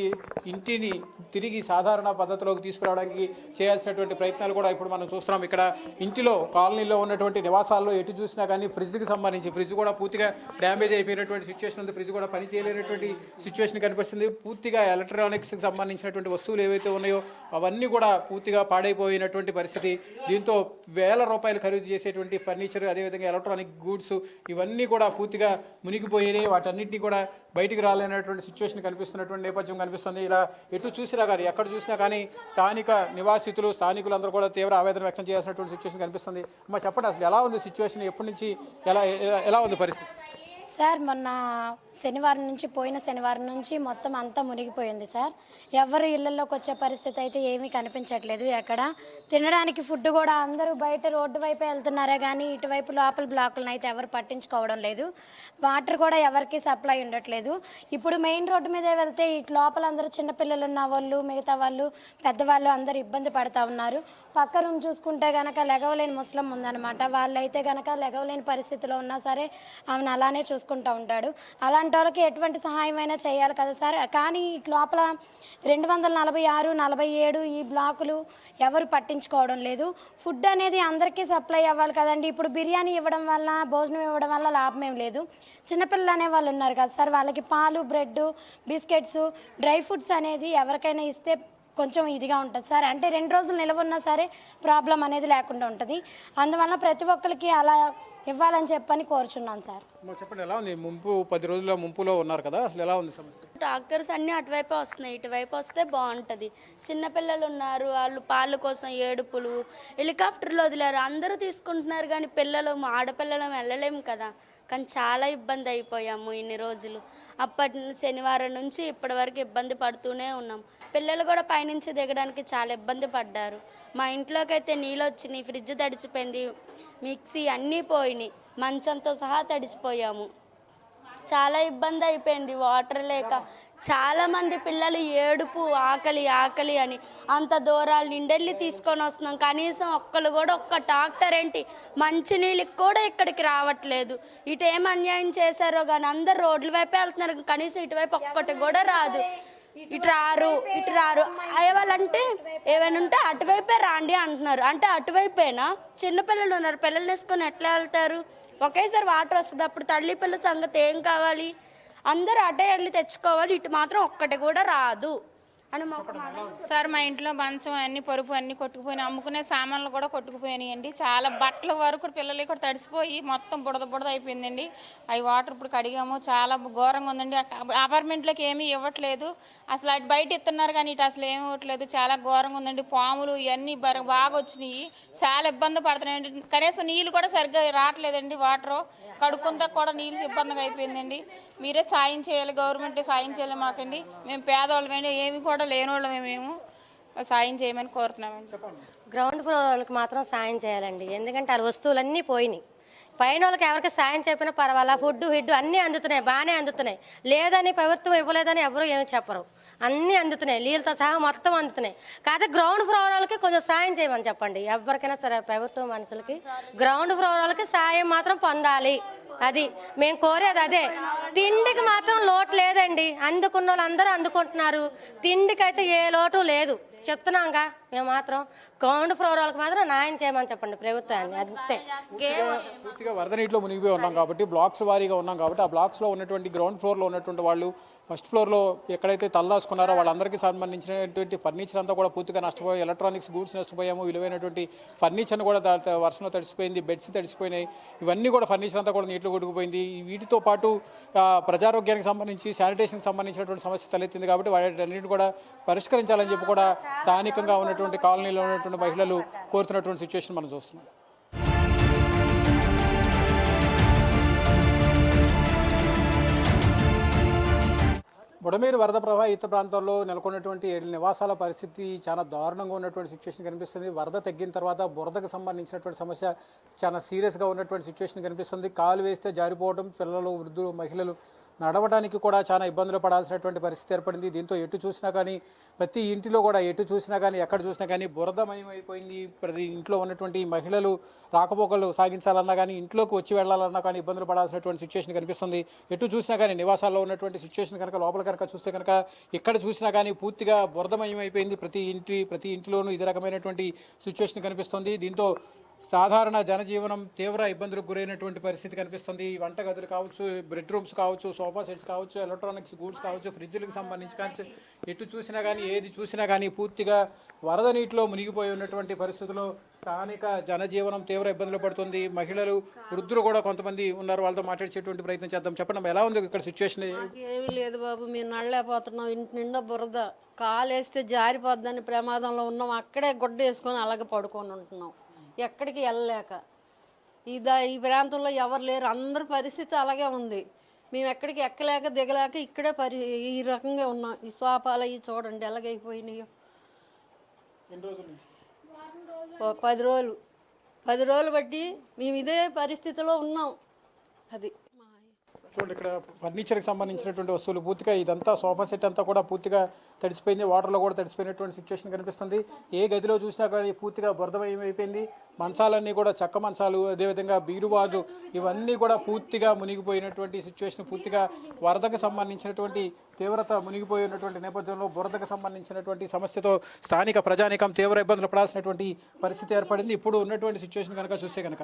ఇంటిని తిరిగి సాధారణ పద్ధతిలోకి తీసుకురావడానికి చేయాల్సినటువంటి ప్రయత్నాలు కూడా ఇప్పుడు మనం చూస్తున్నాం. ఇక్కడ ఇంటిలో కాలనీలో ఉన్నటువంటి నివాసాల్లో ఎటు చూసినా కానీ ఫ్రిడ్జ్కి సంబంధించి ఫ్రిడ్జ్ కూడా పూర్తిగా డ్యామేజ్ అయిపోయినటువంటి సిచ్యువేషన్ ఉంది. ఫ్రిడ్జ్ కూడా పని చేయలేనటువంటి సిచ్యువేషన్ కనిపిస్తుంది. పూర్తిగా ఎలక్ట్రానిక్స్కి సంబంధించినటువంటి వస్తువులు ఏవైతే ఉన్నాయో అవన్నీ కూడా పూర్తిగా పాడైపోయినటువంటి పరిస్థితి. దీంతో వేల రూపాయలు ఖరీదు చేసేటువంటి ఫర్నిచర్ అదేవిధంగా ఎలక్ట్రానిక్ గూడ్స్ ఇవన్నీ కూడా పూర్తిగా మునిగిపోయినాయి. వాటన్నింటినీ కూడా బయటికి రాలేనటువంటి సిచ్యువేషన్ కనిపిస్తున్నటువంటి నేపథ్యం కనిపిస్తుంది. ఇలా ఎటు చూసినా కానీ ఎక్కడ చూసినా కానీ స్థానిక నివాసితులు స్థానికులందరూ కూడా తీవ్ర ఆవేదన వ్యక్తం చేయాల్సినటువంటి సిచ్యువేషన్ కనిపిస్తుంది. అమ్మ చెప్పండి అసలు ఎలా ఉంది సిచ్యువేషన్? ఎప్పటి నుంచి ఎలా- ఎలా ఉంది పరిస్థితి? సార్ మొన్న శనివారం నుంచి పోయిన శనివారం నుంచి మొత్తం అంతా మునిగిపోయింది సార్. ఎవరు ఇళ్ళలోకి వచ్చే పరిస్థితి అయితే ఏమీ కనిపించట్లేదు ఎక్కడ. తినడానికి ఫుడ్ కూడా అందరూ బయట రోడ్డు వైపు వెళ్తున్నారే కానీ ఇటువైపు లోపల బ్లాకులను అయితే ఎవరు పట్టించుకోవడం లేదు. వాటర్ కూడా ఎవరికి సప్లై ఉండట్లేదు. ఇప్పుడు మెయిన్ రోడ్డు మీద వెళ్తే ఇటు లోపల అందరూ చిన్నపిల్లలు ఉన్న వాళ్ళు మిగతా వాళ్ళు పెద్దవాళ్ళు అందరూ ఇబ్బంది పడుతూ ఉన్నారు. పక్క రూమ్ చూసుకుంటే గనక లెగవలేని ముసలం ఉందన్నమాట. వాళ్ళైతే గనక లెగవలేని పరిస్థితిలో ఉన్నా సరే ఆమెను అలానే చూసుకుంటారు. చూసుకుంటూ ఉంటాడు. అలాంటి వాళ్ళకి ఎటువంటి సహాయం అయినా చేయాలి కదా సార్. కానీ ఇటు లోపల రెండు వందల నలభై ఆరు నలభై ఏడు ఈ బ్లాకులు ఎవరు పట్టించుకోవడం లేదు. ఫుడ్ అనేది అందరికీ సప్లై అవ్వాలి కదండి. ఇప్పుడు బిర్యానీ ఇవ్వడం వల్ల భోజనం ఇవ్వడం వల్ల లాభం ఏం లేదు. చిన్నపిల్లలు అనే వాళ్ళు ఉన్నారు కదా సార్. వాళ్ళకి పాలు బ్రెడ్ బిస్కెట్స్ డ్రై ఫ్రూట్స్ అనేది ఎవరికైనా ఇస్తే కొంచెం ఇదిగా ఉంటుంది. సార్ అంటే రెండు రోజులు నిలవ ఉన్నా సరే ప్రాబ్లం అనేది లేకుండా ఉంటుంది. అందువల్ల ప్రతి ఒక్కరికి అలా ఇవ్వాలని చెప్పని కోరుచున్నాను సార్. చెప్పండి ఎలా ఉంది? ముంపు పది రోజుల ముంపులో ఉన్నారు కదా అసలు ఎలా ఉంది సమస్య? డాక్టర్స్ అన్నీ అటువైపే వస్తున్నాయి. ఇటువైపు వస్తే బాగుంటుంది. చిన్నపిల్లలు ఉన్నారు వాళ్ళు పాలు కోసం ఏడుపులు హెలికాప్టర్లు వదిలేరు. అందరూ తీసుకుంటున్నారు కానీ పిల్లలు ఆడపిల్లలం వెళ్ళలేము కదా. కానీ చాలా ఇబ్బంది అయిపోయాము ఇన్ని రోజులు. అప్పటి నుంచి శనివారం నుంచి ఇప్పటి వరకు ఇబ్బంది పడుతూనే ఉన్నాం. పిల్లలు కూడా పైనుంచి దిగడానికి చాలా ఇబ్బంది పడ్డారు. మా ఇంట్లోకి అయితే నీళ్ళు వచ్చినాయి ఫ్రిడ్జ్ తడిచిపోయింది మిక్సీ అన్నీ పోయినాయి. మంచంతో సహా తడిచిపోయాము చాలా ఇబ్బంది అయిపోయింది. వాటర్ లేక చాలా మంది పిల్లలు ఏడుపు ఆకలి ఆకలి అని అంత దూరాలు నిండెళ్ళి తీసుకొని వస్తున్నాం. కనీసం ఒక్కరు కూడా ఒక్క డాక్టర్ ఏంటి? మంచినీళ్ళకి కూడా ఇక్కడికి రావట్లేదు. ఇటు ఏం అన్యాయం చేశారో కానీ అందరు రోడ్ల వైపే వెళ్తున్నారు. కనీసం ఇటువైపు ఒక్కటి కూడా రాదు. ఇటు రారు ఇటు రారు. అయ్యేవాళ్ళంటే ఏమైనా ఉంటే అటువైపే రాండి అంటున్నారు. అంటే అటువైపేనా? చిన్నపిల్లలు ఉన్నారు. పిల్లలు వేసుకొని ఎట్లా వెళ్తారు? ఒకేసారి వాటర్ వస్తుంది. అప్పుడు తల్లి పిల్ల సంగతి ఏం కావాలి? అందరూ అటే వెళ్ళి తెచ్చుకోవాలి ఇటు మాత్రం ఒక్కటి కూడా రాదు. అని మాకు సార్ మా ఇంట్లో మంచం అన్ని పరుపు అన్ని కొట్టుకుపోయినాయి. అమ్ముకునే సామాన్లు కూడా కొట్టుకుపోయినాయండి చాలా బట్టల వరకు పిల్లలు కూడా తడిసిపోయి మొత్తం బుడద బుడద అయిపోయిందండి. అవి వాటర్ ఇప్పుడు కడిగాము. చాలా ఘోరంగా ఉందండి. అపార్ట్మెంట్లోకి ఏమీ ఇవ్వట్లేదు. అసలు అటు బయట ఇస్తున్నారు కానీ ఇటు అసలు ఏమి ఇవ్వట్లేదు. చాలా ఘోరంగా ఉందండి. పాములు ఇవన్నీ బర- బాగా వచ్చినాయి. చాలా ఇబ్బంది పడుతున్నాయండి కనీసం నీళ్ళు కూడా సరిగ్గా రావట్లేదండి వాటర్. కడుక్కుంతా కూడా నీళ్ళు ఇబ్బందిగా అయిపోయిందండి. మీరే సాయం చేయాలి గవర్నమెంట్ సాయం చేయాలి మాకండి. మేము పేదవాళ్ళమేండి ఏమి కూడా లేనివాళ్ళమే మేము సాయం చేయమని కోరుతున్నామండి. గ్రౌండ్ ఫ్లోర్ వాళ్ళకి మాత్రం సాయం చేయాలండి. ఎందుకంటే వాళ్ళ వస్తువులన్నీ పోయినాయి. పైన వాళ్ళకి ఎవరికి సాయం చెప్పినా పర్వాలా ఫుడ్ హిడ్ అన్నీ అందుతున్నాయి బాగానే అందుతున్నాయి. లేదని ప్రభుత్వం ఇవ్వలేదని ఎవరు ఏమి చెప్పరు. అన్నీ అందుతున్నాయి. నీళ్ళతో సహా మొత్తం అందుతున్నాయి. కాకపోతే గ్రౌండ్ ఫ్లోర్ వాళ్ళకి కొంచెం సాయం చేయమని చెప్పండి. ఎవరికైనా సరే ప్రభుత్వం మనుషులకి గ్రౌండ్ ఫ్లోర్ వాళ్ళకి సాయం మాత్రం పొందాలి. అది మేము కోరేది అదే. తిండికి మాత్రం లోటు లేదండి. అందుకున్న వాళ్ళందరూ అందుకుంటున్నారు. తిండికి అయితే ఏ లోటు లేదు. చెప్తున్నాంగా? మేము మాత్రం గ్రౌండ్ ఫ్లోర్ వాళ్ళకి మాత్రం న్యాయం చేయమని చెప్పండి ప్రభుత్వాన్ని. అంతే. పూర్తిగా వరద నీటిలో మునిగిపోయి ఉన్నాం కాబట్టి బ్లాక్స్ వారీగా ఉన్నాం కాబట్టి ఆ బ్లాక్స్లో ఉన్నటువంటి గ్రౌండ్ ఫ్లోర్లో ఉన్నటువంటి వాళ్ళు ఫస్ట్ ఫ్లోర్లో ఎక్కడైతే తలదాసుకున్నారో వాళ్ళందరికీ సంబంధించినటువంటి ఫర్నిచర్ అంతా కూడా పూర్తిగా నష్టపోయి ఎలక్ట్రానిక్స్ గూడ్స్ నష్టపోయాము. విలువైనటువంటి ఫర్నిచర్ను కూడా వర్షంలో తడిసిపోయింది బెడ్స్ తడిసిపోయినాయి. ఇవన్నీ కూడా ఫర్నిచర్ అంతా కూడా నీటిలో కొట్టుకుపోయింది. ఈ వీటితో పాటు ప్రజారోగ్యానికి సంబంధించి శానిటేషన్కి సంబంధించినటువంటి సమస్య తలెత్తింది కాబట్టి వాటిని కూడా పరిష్కరించాలని చెప్పి కూడా స్థానికంగా ఉన్నటువంటి కాలనీలో ఉన్నటువంటి మహిళలు కోరుతున్నటువంటి సిచ్యువేషన్ మనం చూస్తున్నాం. బుడమేరు వరద ప్రభావిత ప్రాంతాల్లో నెలకొన్నటువంటి ఏడు నివాసాల పరిస్థితి చాలా దారుణంగా ఉన్నటువంటి సిచ్యువేషన్ కనిపిస్తుంది. వరద తగ్గిన తర్వాత బురదకు సంబంధించినటువంటి సమస్య చాలా సీరియస్గా ఉన్నటువంటి సిచ్యువేషన్ కనిపిస్తుంది. కాలు వేస్తే జారిపోవడం పిల్లలు వృద్ధులు మహిళలు నడవడానికి కూడా చాలా ఇబ్బందులు పడాల్సినటువంటి పరిస్థితి ఏర్పడింది. దీంతో ఎటు చూసినా కానీ ప్రతి ఇంటిలో కూడా ఎటు చూసినా కానీ ఎక్కడ చూసినా కానీ బురదమయం అయిపోయింది ప్రతి ఇంట్లో ఉన్నటువంటి మహిళలు రాకపోకలు సాగించాలన్నా కానీ ఇంట్లోకి వచ్చి వెళ్ళాలన్నా కానీ ఇబ్బందులు పడాల్సినటువంటి సిచ్యువేషన్ కనిపిస్తుంది. ఎటు చూసినా కానీ నివాసాల్లో ఉన్నటువంటి సిచ్యువేషన్ కనుక లోపల కనుక చూస్తే కనుక ఎక్కడ చూసినా కానీ పూర్తిగా బురదమయం అయిపోయింది ప్రతి ఇంటి ప్రతి ఇంటిలోనూ ఇది రకమైనటువంటి సిచ్యువేషన్ కనిపిస్తుంది. దీంతో సాధారణ జనజీవనం తీవ్ర ఇబ్బందులకు గురైనటువంటి పరిస్థితి కనిపిస్తుంది. వంటగదులు కావచ్చు బెడ్రూమ్స్ కావచ్చు సోఫా సెట్స్ కావచ్చు ఎలక్ట్రానిక్స్ గూడ్స్ కావచ్చు ఫ్రిడ్జ్లకు సంబంధించి కానీ ఎటు చూసినా కానీ ఏది చూసినా కానీ పూర్తిగా వరద నీటిలో మునిగిపోయి ఉన్నటువంటి పరిస్థితుల్లో స్థానిక జనజీవనం తీవ్ర ఇబ్బందులు పడుతుంది. మహిళలు వృద్ధులు కూడా కొంతమంది ఉన్నారు. వాళ్ళతో మాట్లాడేటువంటి ప్రయత్నం చేద్దాం. చెప్పండి ఎలా ఉంది ఇక్కడ సిచ్యువేషన్ ఏమీ లేదు బాబు మేము నడలేకపోతున్నాం. ఇంటి నిండా బురద. కాలు వేస్తే జారిపోద్దని ప్రమాదంలో ఉన్నాం. అక్కడే గుడ్డ వేసుకొని అలాగే పడుకొని ఉంటున్నాం. ఎక్కడికి వెళ్ళలేక. ఈ దా ఈ ప్రాంతంలో ఎవరు లేరు. అందరి పరిస్థితి అలాగే ఉంది. మేము ఎక్కడికి ఎక్కలేక దిగలేక ఇక్కడే పరి ఈ రకంగా ఉన్నాం. ఈ సోఫాలు అవి చూడండి ఎలాగైపోయినాయో. పది రోజులు. పది రోజులు బట్టి మేము ఇదే పరిస్థితిలో ఉన్నాం. అది చూడండి ఇక్కడ ఫర్నిచర్కి సంబంధించినటువంటి వస్తువులు. పూర్తిగా ఇదంతా సోఫా సెట్ అంతా కూడా పూర్తిగా తడిసిపోయింది. వాటర్లో కూడా తడిసిపోయినటువంటి సిచ్యువేషన్ కనిపిస్తుంది. ఏ గదిలో చూసినా కానీ పూర్తిగా బురదమయమైపోయింది మంచాలన్నీ కూడా చెక్క మంచాలు అదేవిధంగా బీరువాజు ఇవన్నీ కూడా పూర్తిగా మునిగిపోయినటువంటి సిచ్యువేషన్ పూర్తిగా వరదకు సంబంధించినటువంటి తీవ్రత మునిగిపోయి ఉన్నటువంటి నేపథ్యంలో బురదకు సంబంధించినటువంటి సమస్యతో స్థానిక ప్రజానికం తీవ్ర ఇబ్బందులు పడాల్సినటువంటి పరిస్థితి ఏర్పడింది. ఇప్పుడు ఉన్నటువంటి సిచ్యువేషన్ కనుక చూస్తే కనుక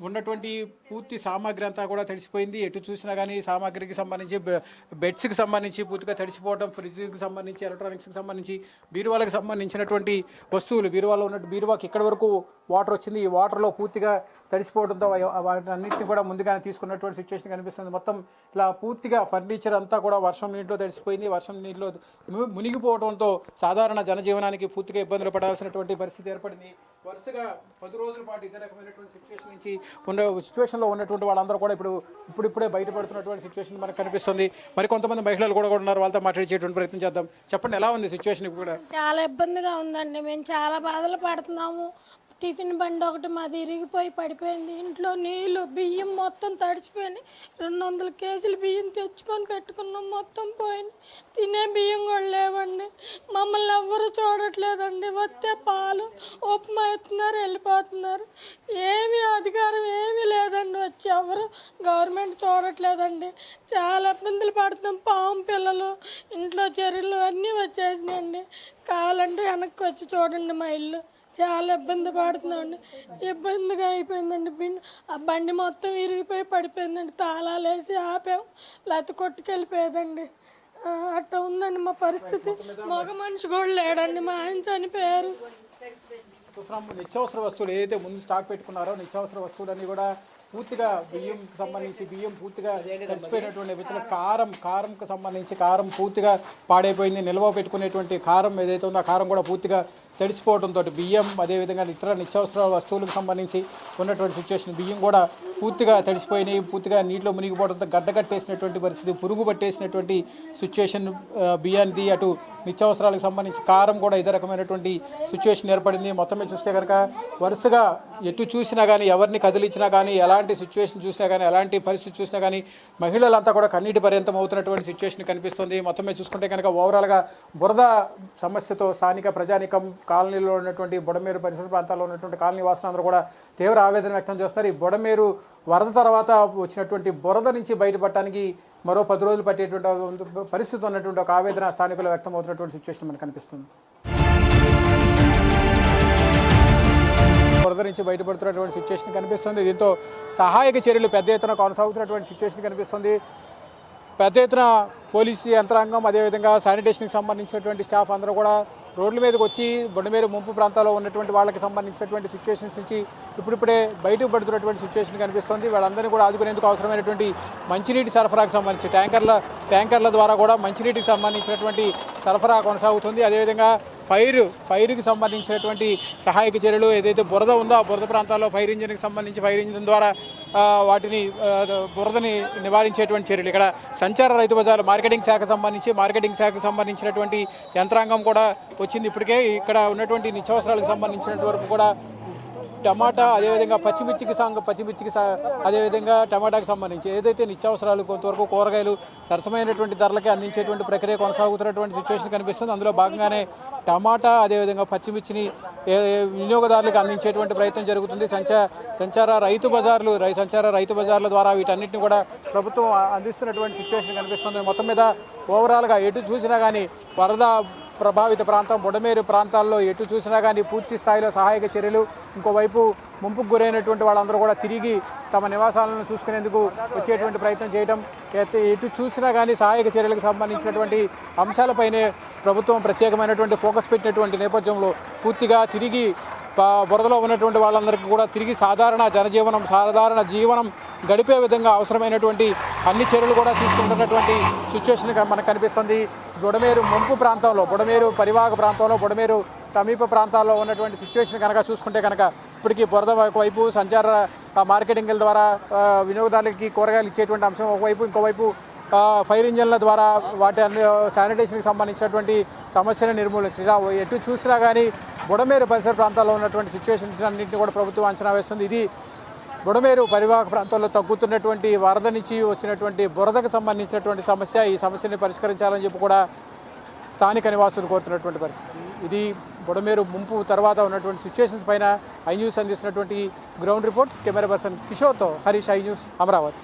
ఉన్నటువంటి పూర్తి సామాగ్రి అంతా కూడా తడిసిపోయింది. ఎటు చూసినా కానీ సామాగ్రికి సంబంధించి బె- బెడ్స్కి సంబంధించి పూర్తిగా తడిసిపోవడం ఫ్రిడ్జ్కి సంబంధించి ఎలక్ట్రానిక్స్కి సంబంధించి బీరువాలకు సంబంధించినటువంటి వస్తువులు బీరువాలో ఉన్న బీరువాకి ఇక్కడ వరకు వాటర్ వచ్చింది. ఈ వాటర్లో పూర్తిగా తడిసిపోవడంతో వాటన్నింటినీ కూడా ముందుగానే తీసుకున్నటువంటి సిచ్యువేషన్ కనిపిస్తుంది. మొత్తం ఇలా పూర్తిగా ఫర్నిచర్ అంతా కూడా వర్షం వర్షం నీటిలో తడిసిపోయింది. వర్షం నీటిలో మునిగిపోవడంతో సాధారణ జనజీవనానికి పూర్తిగా ఇబ్బందులు పడాల్సినటువంటి పరిస్థితి ఏర్పడింది. వరుసగా పది రోజుల పాటు ఇదే రకమైనటువంటి సిచ్యువేషన్ నుంచి ఉన్న సిచ్యువేషన్లో ఉన్నటువంటి వాళ్ళందరూ కూడా ఇప్పుడు ఇప్పుడిప్పుడే బయటపడుతున్నటువంటి సిచ్యువేషన్ మనకు కనిపిస్తుంది. మరి కొంతమంది మహిళలు కూడా కూడా ఉన్నారు. వాళ్ళతో మాట్లాడేటువంటి ప్రయత్నం చేద్దాం. చెప్పండి ఎలా ఉంది సిచ్యువేషన్ కూడా? చాలా ఇబ్బందిగా ఉందండి. మేము చాలా బాధలు పడుతున్నాము. టిఫిన్ బండి ఒకటి మాది ఇరిగిపోయి పడిపోయింది. ఇంట్లో నీళ్ళు బియ్యం మొత్తం తడిచిపోయినాయి. రెండు వందల కేజీలు బియ్యం తెచ్చుకొని పెట్టుకున్నాం. మొత్తం పోయింది. తినే బియ్యం కూడా లేవండి. మమ్మల్ని ఎవ్వరు చూడట్లేదండి. వస్తే పాలు ఉప్మా ఎత్తున్నారు వెళ్ళిపోతున్నారు. ఏమీ అధికారం ఏమీ లేదండి. వచ్చి ఎవరు గవర్నమెంట్ చూడట్లేదండి. చాలా ఇబ్బందులు పడుతున్నాం. పాము పిల్లలు ఇంట్లో చెరువులు అన్నీ వచ్చేసినాయండి. కావాలంటే వెనక్కి వచ్చి చూడండి మా ఇల్లు. చాలా ఇబ్బంది పడుతున్నామండి ఇబ్బందిగా అయిపోయిందండి బిన్ ఆ బండి మొత్తం ఇరిగిపోయి పడిపోయిందండి. తాళాలు వేసి ఆపాం. లేకపోతే కొట్టుకెళ్ళిపోయేదండి. అట్ట అట్లా ఉందండి మా పరిస్థితి. మగ మనిషి కూడా లేడండి. మా ఆయన చనిపోయారు. నిత్యావసర వస్తువులు ఏదైతే ముందు స్టాక్ పెట్టుకున్నారో నిత్యావసర వస్తువులన్నీ కూడా పూర్తిగా బియ్యంకి సంబంధించి బియ్యం పూర్తిగా చచ్చిపోయినటువంటి వచ్చిన కారం కారంకి సంబంధించి కారం పూర్తిగా పాడైపోయింది. నిల్వ పెట్టుకునేటువంటి కారం ఏదైతే ఉందో ఆ కారం కూడా పూర్తిగా తడిసిపోవడంతో బియ్యం అదేవిధంగా ఇతర నిత్యావసర వస్తువులకు సంబంధించి ఉన్నటువంటి సిచ్యువేషన్ బియ్యం కూడా పూర్తిగా తడిసిపోయినాయి పూర్తిగా నీటిలో మునిగిపోవడంతో గడ్డగట్టేసినటువంటి పరిస్థితి పురుగు పట్టేసినటువంటి సిచ్యువేషన్ బియ్యానికి అటు నిత్యావసరాలకు సంబంధించి కారం కూడా ఇదే రకమైనటువంటి సిచ్యువేషన్ ఏర్పడింది. మొత్తమే చూస్తే కనుక వరుసగా ఎటు చూసినా కానీ ఎవరిని కదిలించినా కానీ ఎలాంటి సిచ్యువేషన్ చూసినా కానీ ఎలాంటి పరిస్థితి చూసినా కానీ మహిళలంతా కూడా కన్నీటి పర్యంతం అవుతున్నటువంటి సిచ్యువేషన్ కనిపిస్తుంది. మొత్తమే చూసుకుంటే కనుక ఓవరాల్గా బురద సమస్యతో స్థానిక ప్రజానికం కాలనీలో ఉన్నటువంటి బుడమేరు పరిసర ప్రాంతాల్లో ఉన్నటువంటి కాలనీ వాసులందరూ కూడా తీవ్ర ఆవేదన వ్యక్తం చేస్తారు ఈ బుడమేరు వరద తర్వాత వచ్చినటువంటి బురద నుంచి బయటపడటానికి మరో పది రోజులు పట్టేటువంటి పరిస్థితి ఉన్నటువంటి ఒక ఆవేదన స్థానికులు వ్యక్తం అవుతున్నటువంటి సిచ్యువేషన్ మనకు కనిపిస్తుంది. వరద నుంచి బయటపడుతున్నటువంటి సిచ్యువేషన్ కనిపిస్తుంది. దీంతో సహాయక చర్యలు పెద్ద ఎత్తున కొనసాగుతున్నటువంటి సిచ్యువేషన్ కనిపిస్తుంది. పెద్ద ఎత్తున పోలీసు యంత్రాంగం అదేవిధంగా శానిటేషన్కి సంబంధించినటువంటి స్టాఫ్ అందరూ కూడా రోడ్ల మీదకి వచ్చి బొండమేరు ముంపు ప్రాంతాల్లో ఉన్నటువంటి వాళ్ళకి సంబంధించినటువంటి సిచ్యువేషన్స్ నుంచి ఇప్పుడిప్పుడే బయటకు పడుతున్నటువంటి సిచ్యువేషన్ కనిపిస్తుంది. వాళ్ళందరినీ కూడా ఆదుకునేందుకు అవసరమైనటువంటి మంచినీటి సరఫరాకు సంబంధించి ట్యాంకర్ల ట్యాంకర్ల ద్వారా కూడా మంచినీటికి సంబంధించినటువంటి సరఫరా కొనసాగుతుంది. అదేవిధంగా ఫైర్ ఫైర్కి సంబంధించినటువంటి సహాయక చర్యలు ఏదైతే బురద ఉందో ఆ బురద ప్రాంతాల్లో ఫైర్ ఇంజిన్కి సంబంధించి ఫైర్ ఇంజిన్ ద్వారా వాటిని బురదని నివారించేటువంటి చర్యలు. ఇక్కడ సంచార రైతు బజార్ మార్కెటింగ్ శాఖ సంబంధించి మార్కెటింగ్ శాఖకు సంబంధించినటువంటి యంత్రాంగం కూడా వచ్చింది ఇప్పటికే. ఇక్కడ ఉన్నటువంటి నిత్యావసరాలకు సంబంధించినటువంటి వరకు కూడా టమాటా అదేవిధంగా పచ్చిమిర్చికి సాంగ పచ్చిమిర్చికి సా అదేవిధంగా టమాటాకి సంబంధించి ఏదైతే నిత్యావసరాలు కొంతవరకు కూరగాయలు సరసమైనటువంటి ధరలకి అందించేటువంటి ప్రక్రియ కొనసాగుతున్నటువంటి సిచ్యువేషన్ కనిపిస్తుంది. అందులో భాగంగానే టమాటా అదేవిధంగా పచ్చిమిర్చిని వినియోగదారులకు అందించేటువంటి ప్రయత్నం జరుగుతుంది. సంచా సంచార రైతు బజార్లు రై సంచార రైతు బజార్ల ద్వారా వీటన్నిటిని కూడా ప్రభుత్వం అందిస్తున్నటువంటి సిచ్యువేషన్ కనిపిస్తుంది. మొత్తం మీద ఓవరాల్గా ఎటు చూసినా కానీ వరద ప్రభావిత ప్రాంతం బుడమేరు ప్రాంతాల్లో ఎటు చూసినా కానీ పూర్తి స్థాయిలో సహాయక చర్యలు ఇంకోవైపు ముంపుకు గురైనటువంటి వాళ్ళందరూ కూడా తిరిగి తమ నివాసాలను చూసుకునేందుకు వచ్చేటువంటి ప్రయత్నం చేయడం ఎటు- చూసినా కానీ సహాయక చర్యలకు సంబంధించినటువంటి అంశాలపైనే ప్రభుత్వం ప్రత్యేకమైనటువంటి ఫోకస్ పెట్టినటువంటి నేపథ్యంలో పూర్తిగా తిరిగి బురదలో ఉన్నటువంటి వాళ్ళందరికీ కూడా తిరిగి సాధారణ జనజీవనం సాధారణ జీవనం గడిపే విధంగా అవసరమైనటువంటి అన్ని చర్యలు కూడా తీసుకుంటున్నటువంటి సిచ్యువేషన్ మనకు కనిపిస్తుంది. బుడమేరు ముంపు ప్రాంతంలో బుడమేరు పరివాహక ప్రాంతంలో బుడమేరు సమీప ప్రాంతాల్లో ఉన్నటువంటి సిచ్యువేషన్ కనుక చూసుకుంటే కనుక ఇప్పటికీ బురద ఒకవైపు సంచార మార్కెటింగ్ల ద్వారా వినియోగదారులకి కూరగాయలు ఇచ్చేటువంటి అంశం ఒకవైపు ఇంకోవైపు ఫైర్ ఇంజన్ల ద్వారా వాటి అన్ని శానిటేషన్కి సంబంధించినటువంటి సమస్యలను నిర్మూలించారు ఎటు చూసినా కానీ బుడమేరు పరిసర ప్రాంతాల్లో ఉన్నటువంటి సిచ్యువేషన్స్ అన్నింటినీ కూడా ప్రభుత్వం అంచనా వేస్తుంది. ఇది బుడమేరు పరివాహక ప్రాంతాల్లో తగ్గుతున్నటువంటి వరద నుంచి వచ్చినటువంటి బురదకు సంబంధించినటువంటి సమస్య ఈ సమస్యని పరిష్కరించాలని చెప్పి కూడా స్థానిక నివాసులు కోరుతున్నటువంటి పరిస్థితి. ఇది బుడమేరు ముంపు తర్వాత ఉన్నటువంటి సిచ్యువేషన్స్ పైన ఐ న్యూస్ అందిస్తున్నటువంటి గ్రౌండ్ రిపోర్ట్. కెమెరా పర్సన్ కిషోర్తో హరీష్ ఐ న్యూస్ అమరావతి.